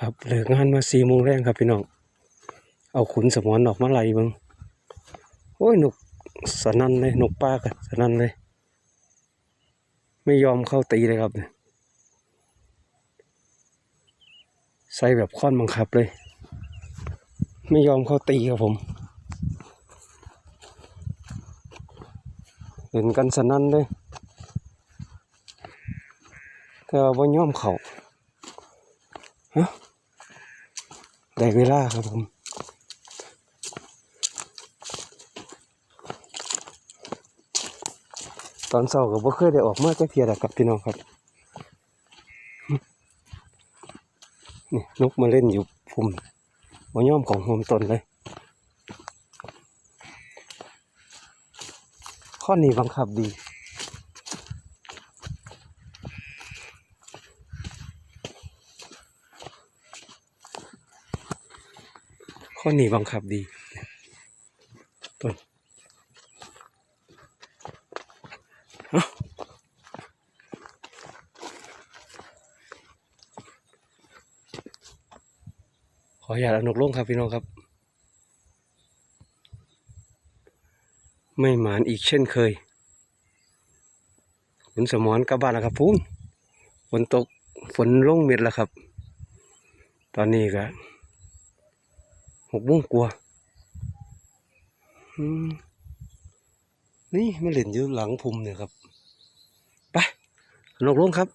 ครับเหลิกงานมาสี่โมงแรงครับพี่น้อง เอาขุนสมอนออกมาไล่บิงโอ้ยนกสนั่นเลยนกป้ากันสนั่นเลย ไม่ยอมเข้าตีเลยครับ ใส่แบบค่อนบังคับเลย ไม่ยอมเข้าตีครับผม เห็นกันสนั่นเลยแต่ว่าบ่ยอมเขาฮะ ได้เวลาครับผมตอนเช้าก็บ่เคยได้ออกมาจักเทียดกครับพี่น้องครับนี่นกมาเล่นอยู่พุ่มบ่ยอมของโฮมตนเลย ข้อนี้บังคับดี ข้อนี้บังคับดีต้นเอ้าขออย่าอานกลงครับพี่น้องครับ ไม่หมานอีกเช่นเคยฝนสมอนกลับบ้านแล้วครับพูนฝนตกฝนลงเม็ดแล้วครับ ตอนนี้ก็ห กโมงกว่านี่มาเล่นอยู่หลังภูมิเนี่ยครับ ไปนกลงครับ